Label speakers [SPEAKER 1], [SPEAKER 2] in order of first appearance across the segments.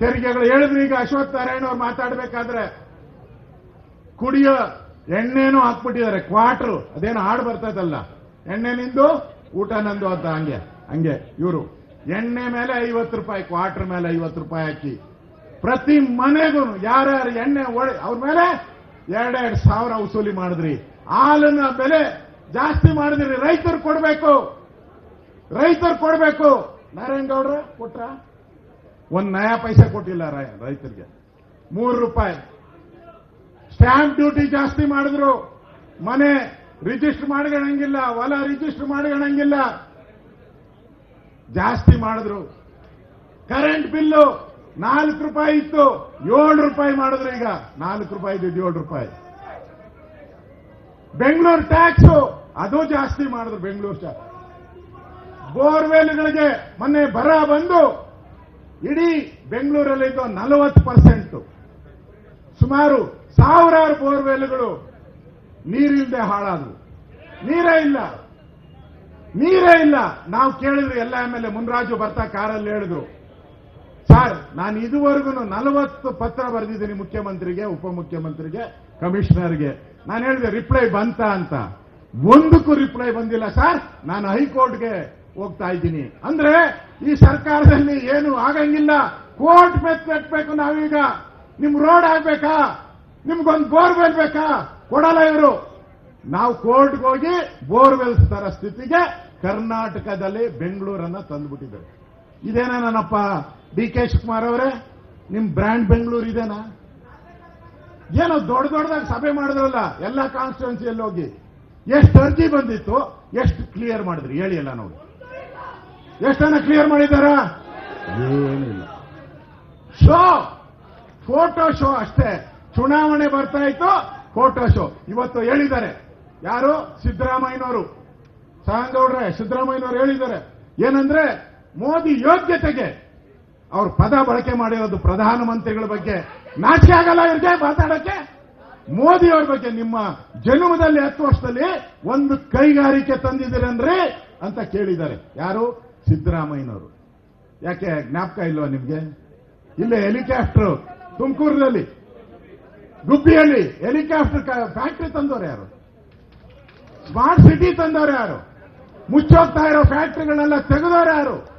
[SPEAKER 1] ತೆರಿಗೆಗಳು ಹೇಳಿದ್ರು ಈಗ ಅಶ್ವಥ್ ನಾರಾಯಣ ಅವ್ರು ಮಾತಾಡ್ಬೇಕಾದ್ರೆ ಕುಡಿಯೋ ಎಣ್ಣೆನೂ ಹಾಕ್ಬಿಟ್ಟಿದ್ದಾರೆ, ಕ್ವಾಟ್ರು. ಅದೇನು ಹಾಡು ಬರ್ತದಲ್ಲ ಎಣ್ಣೆ ನಿಂದು, ಊಟ ನಂದು ಅಂತ ಹಂಗೆ ಹಂಗೆ. ಇವರು ಎಣ್ಣೆ ಮೇಲೆ ಐವತ್ತು ರೂಪಾಯಿ ಕ್ವಾರ್ಟರ್ ಮೇಲೆ ಐವತ್ತು ರೂಪಾಯಿ ಹಾಕಿ ಪ್ರತಿ ಮನೆಗೂ ಯಾರ್ಯಾರು ಎಣ್ಣೆ ಒಳ- ಅವ್ರ ಮೇಲೆ ಎರಡೆರಡು ಸಾವಿರ ವಸೂಲಿ ಮಾಡಿದ್ರಿ. ಹಾಲಿನ ಬೆಲೆ ಜಾಸ್ತಿ ಮಾಡಿದ್ರಿ, ರೈತರು ಕೊಡಬೇಕು. ರೈತರು ಕೊಡಬೇಕು. ನಾರಾಯಣ ಗೌಡ್ರ ಕೊಟ್ರ ಒಂದ್ ನಯಾ ಪೈಸೆ ಕೊಟ್ಟಿಲ್ಲ ರೈತರಿಗೆ. ಮೂರು ರೂಪಾಯಿ. ಸ್ಟ್ಯಾಂಪ್ ಡ್ಯೂಟಿ ಜಾಸ್ತಿ ಮಾಡಿದ್ರು. ಮನೆ ರಿಜಿಸ್ಟರ್ ಮಾಡ್ಕೊಳಂಗಿಲ್ಲ ಹೊಲ ರಿಜಿಸ್ಟರ್ ಮಾಡ್ಕೊಳಂಗಿಲ್ಲ ಜಾಸ್ತಿ ಮಾಡಿದ್ರು. ಕರೆಂಟ್ ಬಿಲ್ಲು ನಾಲ್ಕು ರೂಪಾಯಿ ಇತ್ತು. ಏಳು ರೂಪಾಯಿ ಮಾಡಿದ್ರು ಈಗ. ನಾಲ್ಕು ರೂಪಾಯಿ ಇದ್ದು ಏಳು ರೂಪಾಯಿ. ಬೆಂಗಳೂರು ಟ್ಯಾಕ್ಸ್, ಅದು ಜಾಸ್ತಿ ಮಾಡಿದ್ರು ಬೆಂಗಳೂರು ಬೋರ್ವೆಲ್ಗಳಿಗೆ ಮೊನ್ನೆ ಬರ ಬಂದು ಇಡೀ ಬೆಂಗಳೂರಲ್ಲಿದ್ದು ನಲವತ್ತು ಪರ್ಸೆಂಟ್ ಸುಮಾರು ಸಾವಿರಾರು ಬೋರ್ವೆಲ್ಗಳು ನೀರಿಲ್ಲದೆ ಹಾಳಾದವು. ನೀರೇ ಇಲ್ಲ. ನೀರೇ ಇಲ್ಲ. ನಾವು ಕೇಳಿದ್ರು ಎಲ್ಲ ಎಂ ಎಲ್ ಎ ಮುನ್ರಾಜು ಬರ್ತಾ ಕಾರಲ್ಲಿ ಹೇಳಿದ್ರು, ಸರ್, ನಾನು ಇದುವರೆಗೂ ನಲವತ್ತು ಪತ್ರ ಬರೆದಿದ್ದೀನಿ ಮುಖ್ಯಮಂತ್ರಿಗೆ, ಉಪಮುಖ್ಯಮಂತ್ರಿಗೆ, ಕಮಿಷನರ್ಗೆ. ನಾನು ಹೇಳಿದೆ, ರಿಪ್ಲೈ ಬಂತ ಅಂತ. ಒಂದಕ್ಕೂ ರಿಪ್ಲೈ ಬಂದಿಲ್ಲ. ಸರ್, ನಾನು ಹೈಕೋರ್ಟ್ಗೆ ಹೋಗ್ತಾ ಇದ್ದೀನಿ. ಅಂದ್ರೆ ಈ ಸರ್ಕಾರದಲ್ಲಿ ಏನು ಆಗಂಗಿಲ್ಲ. ಕೋರ್ಟ್ ಬೆತ್ ಕಟ್ಟಬೇಕು ನಾವೀಗ. ನಿಮ್ ರೋಡ್ ಆಗ್ಬೇಕಾ? ನಿಮ್ಗೊಂದು ಬೋರ್ವೆಲ್ ಬೇಕಾ? ಕೊಡಲ್ಲ ಇವರು. ನಾವು ಕೋರ್ಟ್ಗೆ ಹೋಗಿ ಬೋರ್ವೆಲ್ಸ್ ತರ ಸ್ಥಿತಿಗೆ ಕರ್ನಾಟಕದಲ್ಲಿ ಬೆಂಗಳೂರನ್ನ ತಂದುಬಿಟ್ಟಿದ್ದಾರೆ. ಇದೇನಾ ನನ್ನಪ್ಪ ಡಿ ಕೆ ಶಿವಕುಮಾರ್ ಅವರೇ? ನಿಮ್ ಬ್ರ್ಯಾಂಡ್ ಬೆಂಗಳೂರು ಇದೇನಾ? ಏನೋ ದೊಡ್ಡ ದೊಡ್ಡದಾಗಿ ಸಭೆ ಮಾಡಿದ್ರಲ್ಲ, ಎಲ್ಲ ಕಾನ್ಸ್ಟಿಟ್ಯೂನ್ಸಿಯಲ್ಲಿ ಹೋಗಿ. ಎಷ್ಟು ಅರ್ಜಿ ಬಂದಿತ್ತು, ಎಷ್ಟು ಕ್ಲಿಯರ್ ಮಾಡಿದ್ರಿ? ಹೇಳಿ ಎಲ್ಲ ನೋಡಿ. ಎಷ್ಟನ್ನ ಕ್ಲಿಯರ್ ಮಾಡಿದ್ದಾರ? ಏನಿಲ್ಲ. ಶೋ ಫೋಟೋ ಶೋ ಅಷ್ಟೇ. ಚುನಾವಣೆ ಬರ್ತಾ ಇತ್ತು ಫೋಟೋ ಶೋ ಇವತ್ತು ಹೇಳಿದ್ದಾರೆ. ಯಾರು? ಸಿದ್ದರಾಮಯ್ಯನವರು. ಸಹಂಗೌಡ್ರೆ ಸಿದ್ದರಾಮಯ್ಯನವರು ಹೇಳಿದ್ದಾರೆ. ಏನಂದ್ರೆ ಮೋದಿ ಯೋಗ್ಯತೆಗೆ ಅವ್ರು ಪದ ಬಳಕೆ ಮಾಡಿರೋದು ಪ್ರಧಾನಮಂತ್ರಿಗಳ ಬಗ್ಗೆ. ನಾಚಿಕೆ ಆಗಲ್ಲ ಇವ್ರಿಗೆ ಮಾತಾಡಕ್ಕೆ. ಮೋದಿ ಅವ್ರ ಬಗ್ಗೆ ನಿಮ್ಮ ಜನ್ಮದಲ್ಲಿ ಹತ್ತು ವರ್ಷದಲ್ಲಿ ಒಂದು ಕೈಗಾರಿಕೆ ತಂದಿದ್ದೀರಂದ್ರೆ ಅಂತ ಕೇಳಿದ್ದಾರೆ. ಯಾರು? ಸಿದ್ದರಾಮಯ್ಯನವರು. ಯಾಕೆ ಜ್ಞಾಪಕ ಇಲ್ವಾ ನಿಮಗೆ? ಇಲ್ಲೇ ಹೆಲಿಕಾಪ್ಟರ್, ತುಮಕೂರಿನಲ್ಲಿ. ಗುಬ್ಬಿಯಲ್ಲಿ ಹೆಲಿಕಾಪ್ಟರ್ ಫ್ಯಾಕ್ಟರಿ ತಂದವರು ಯಾರು? ಸ್ಮಾರ್ಟ್ ಸಿಟಿ ತಂದವರು ಯಾರು? ಮುಚ್ಚೋಗ್ತಾ ಇರೋ ಫ್ಯಾಕ್ಟ್ರಿಗಳನ್ನೆಲ್ಲ ತೆಗೆದವರು ಯಾರು?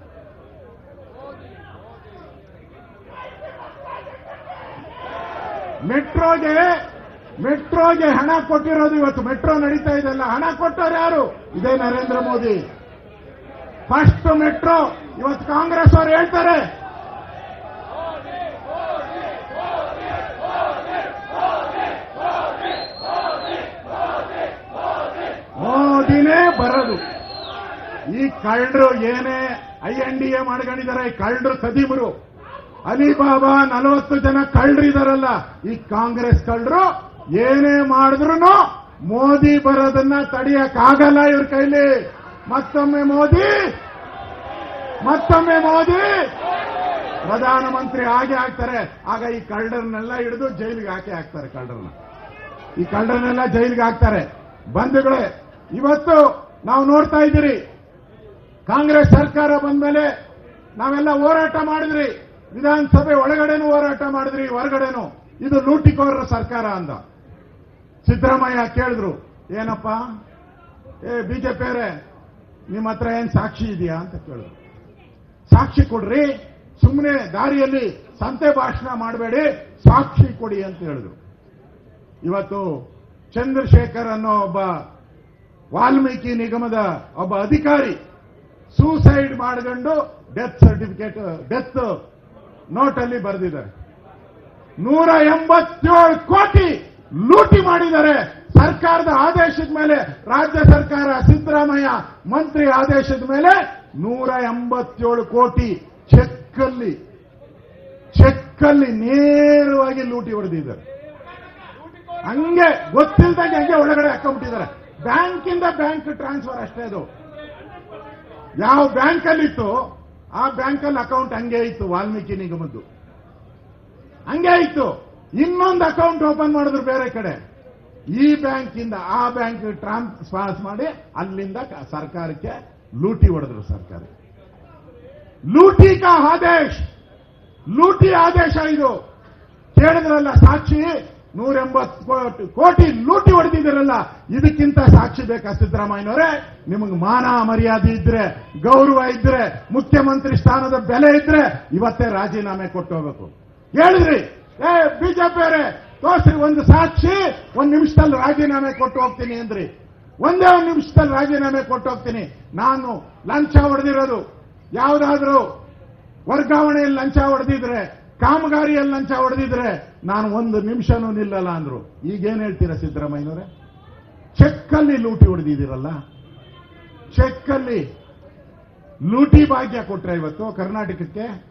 [SPEAKER 1] ಮೆಟ್ರೋಗೆ ಮೆಟ್ರೋಗೆ ಹಣ ಕೊಟ್ಟಿರೋದು ಇವತ್ತು. ಮೆಟ್ರೋ ನಡೀತಾ ಇದೆಲ್ಲ ಹಣ ಕೊಟ್ಟವ್ರು ಯಾರು? ಇದೇ ನರೇಂದ್ರ ಮೋದಿ. ಫಸ್ಟ್ ಮೆಟ್ರೋ, ಇವತ್ತು ಕಾಂಗ್ರೆಸ್ ಅವರು ಹೇಳ್ತಾರೆ. ಮೋದಿನೇ ಬರೋದು. ಈ ಕಳ್ಳರು ಏನೇ ಐ ಎನ್ ಡಿ ಎ ಮಾಡ್ಕೊಂಡಿದ್ದಾರೆ, ಈ ಕಳ್ಳರು ಸದೀಮರು. ಅಲಿಬಾಬಾ ನಲವತ್ತು ಜನ ಕಳ್ಳರು ಇದಾರಲ್ಲ, ಈ ಕಾಂಗ್ರೆಸ್ ಕಳ್ಳರು ಏನೇ ಮಾಡಿದ್ರು ಮೋದಿ ಬರೋದನ್ನ ತಡೆಯಕ್ಕಾಗಲ್ಲ ಇವ್ರ ಕೈಲಿ. ಮತ್ತೊಮ್ಮೆ ಮೋದಿ! ಮತ್ತೊಮ್ಮೆ ಮೋದಿ! ಪ್ರಧಾನಮಂತ್ರಿ ಹಾಗೆ ಆಗ್ತಾರೆ. ಆಗ ಈ ಕಳ್ಳರನ್ನೆಲ್ಲ ಹಿಡಿದು ಜೈಲಿಗೆ ಹಾಕಿ ಹಾಕ್ತಾರೆ ಕಳ್ಳರನ್ನ. ಈ ಕಳ್ಳರನ್ನೆಲ್ಲ ಜೈಲಿಗೆ ಹಾಕ್ತಾರೆ. ಬಂಧುಗಳೇ, ಇವತ್ತು ನಾವು ನೋಡ್ತಾ ಇದ್ದೀರಿ. ಕಾಂಗ್ರೆಸ್ ಸರ್ಕಾರ ಬಂದ ಮೇಲೆ ನಾವೆಲ್ಲ ಹೋರಾಟ ಮಾಡಿದ್ರಿ. ವಿಧಾನಸಭೆ ಒಳಗಡೆನೂ ಹೋರಾಟ ಮಾಡಿದ್ರಿ, ಹೊರಗಡೆನೂ. ಇದು ಲೂಟಿಕೋರರ ಸರ್ಕಾರ ಅಂದ. ಸಿದ್ದರಾಮಯ್ಯ ಕೇಳಿದ್ರು, ಏನಪ್ಪ? ಏ, ಬಿಜೆಪಿಯವರೇ ನಿಮ್ಮ ಹತ್ರ ಏನು ಸಾಕ್ಷಿ ಇದೆಯಾ ಅಂತ ಕೇಳಿದ್ರು ಸಾಕ್ಷಿ ಕೊಡ್ರಿ ಸುಮ್ಮನೆ ದಾರಿಯಲ್ಲಿ ಸಂತೆ ಭಾಷಣ ಮಾಡಬೇಡಿ, ಸಾಕ್ಷಿ ಕೊಡಿ ಅಂತ ಹೇಳಿದ್ರು. ಇವತ್ತು ಚಂದ್ರಶೇಖರ್ ಅನ್ನೋ ಒಬ್ಬ ವಾಲ್ಮೀಕಿ ನಿಗಮದ ಒಬ್ಬ ಅಧಿಕಾರಿ ಸೂಸೈಡ್ ಮಾಡಿಕೊಂಡು ಡೆತ್ ಸರ್ಟಿಫಿಕೇಟ್, ಡೆತ್ ನೋಟಲ್ಲಿ ಬರೆದಿದ್ದಾರೆ. ನೂರ ಎಂಬತ್ತೇಳು ಕೋಟಿ ಲೂಟಿ ಮಾಡಿದ್ದಾರೆ. ಸರ್ಕಾರದ ಆದೇಶದ ಮೇಲೆ ರಾಜ್ಯ ಸರ್ಕಾರ ಸಿದ್ದರಾಮಯ್ಯ ಮಂತ್ರಿ ಆದೇಶದ ಮೇಲೆ ನೂರ ಎಂಬತ್ತೇಳು ಕೋಟಿ ಚೆಕ್ಕಲ್ಲಿ ಚೆಕ್ಕಲ್ಲಿ ನೇರವಾಗಿ ಲೂಟಿ ಹೊಡೆದಿದ್ದಾರೆ. ಹಂಗೆ ಗೊತ್ತಿಲ್ದಂಗೆ ಹಂಗೆ ಒಳಗಡೆ ಹಾಕೊಂಡ್ಬಿಟ್ಟಿದ್ದಾರೆ. ಬ್ಯಾಂಕಿಂದ ಬ್ಯಾಂಕ್ ಟ್ರಾನ್ಸ್ಫರ್ ಅಷ್ಟೇ ಅದು. ಯಾವ ಬ್ಯಾಂಕಲ್ಲಿತ್ತು ಆ ಬ್ಯಾಂಕಲ್ಲಿ ಅಕೌಂಟ್ ಹಂಗೆ ಇತ್ತು, ವಾಲ್ಮೀಕಿ ನಿಗಮದ್ದು. ಹಂಗೆ ಇತ್ತು. ಇನ್ನೊಂದು ಅಕೌಂಟ್ ಓಪನ್ ಮಾಡಿದ್ರು ಬೇರೆ ಕಡೆ. ಈ ಬ್ಯಾಂಕಿಂದ ಆ ಬ್ಯಾಂಕ್ ಟ್ರಾನ್ಸ್ಫರ್ಸ್ ಮಾಡಿ ಅಲ್ಲಿಂದ ಸರ್ಕಾರಕ್ಕೆ ಲೂಟಿ ಹೊಡೆದ್ರು ಸರ್ಕಾರ. ಲೂಟಿ ಕಾ ಆದೇಶ್! ಲೂಟಿ ಆದೇಶ ಇದು. ಕೇಳಿದ್ರಲ್ಲ ಸಾಕ್ಷಿ? ನೂರ ಎಂಬತ್ತು ಕೋಟಿ ಲೂಟಿ ಹೊಡೆದಿದ್ದೀರಲ್ಲ. ಇದಕ್ಕಿಂತ ಸಾಕ್ಷಿ ಬೇಕಾ ಸಿದ್ದರಾಮಯ್ಯನವರೇ? ನಿಮಗೆ ಮಾನ ಮರ್ಯಾದೆ ಇದ್ರೆ, ಗೌರವ ಇದ್ರೆ, ಮುಖ್ಯಮಂತ್ರಿ ಸ್ಥಾನದ ಬೆಲೆ ಇದ್ರೆ ಇವತ್ತೇ ರಾಜೀನಾಮೆ ಕೊಟ್ಟು ಹೋಗಬೇಕು. ಹೇಳಿದ್ರಿ. ಏ, ಬಿಜೆಪಿಯವರೇ ತೋರ್ಸ್ರಿ ಒಂದು ಸಾಕ್ಷಿ, ಒಂದ್ ನಿಮಿಷದಲ್ಲಿ ರಾಜೀನಾಮೆ ಕೊಟ್ಟು ಹೋಗ್ತೀನಿ ಅಂದ್ರಿ. ಒಂದೇ ಒಂದು ನಿಮಿಷದಲ್ಲಿ ರಾಜೀನಾಮೆ ಕೊಟ್ಟು ಹೋಗ್ತೀನಿ. ನಾನು ಲಂಚ ಹೊಡೆದಿರೋದು. ಯಾವುದಾದ್ರೂ ವರ್ಗಾವಣೆಯಲ್ಲಿ ಲಂಚ ಹೊಡೆದಿದ್ರೆ, ಕಾಮಗಾರಿಯಲ್ಲಿ ಲಂಚ ಹೊಡೆದಿದ್ರೆ ನಾನು ಒಂದು ನಿಮಿಷನೂ ನಿಲ್ಲಲ್ಲ ಅಂದ್ರು. ಈಗೇನ್ ಹೇಳ್ತೀರಾ ಸಿದ್ದರಾಮಯ್ಯನವರೇ? ಚೆಕ್ಕಲ್ಲಿ ಲೂಟಿ ಹೊಡೆದಿದ್ದೀರಲ್ಲ? ಚೆಕ್ಕಲ್ಲಿ ಲೂಟಿ ಭಾಗ್ಯ ಕೊಟ್ರೆ ಇವತ್ತು ಕರ್ನಾಟಕಕ್ಕೆ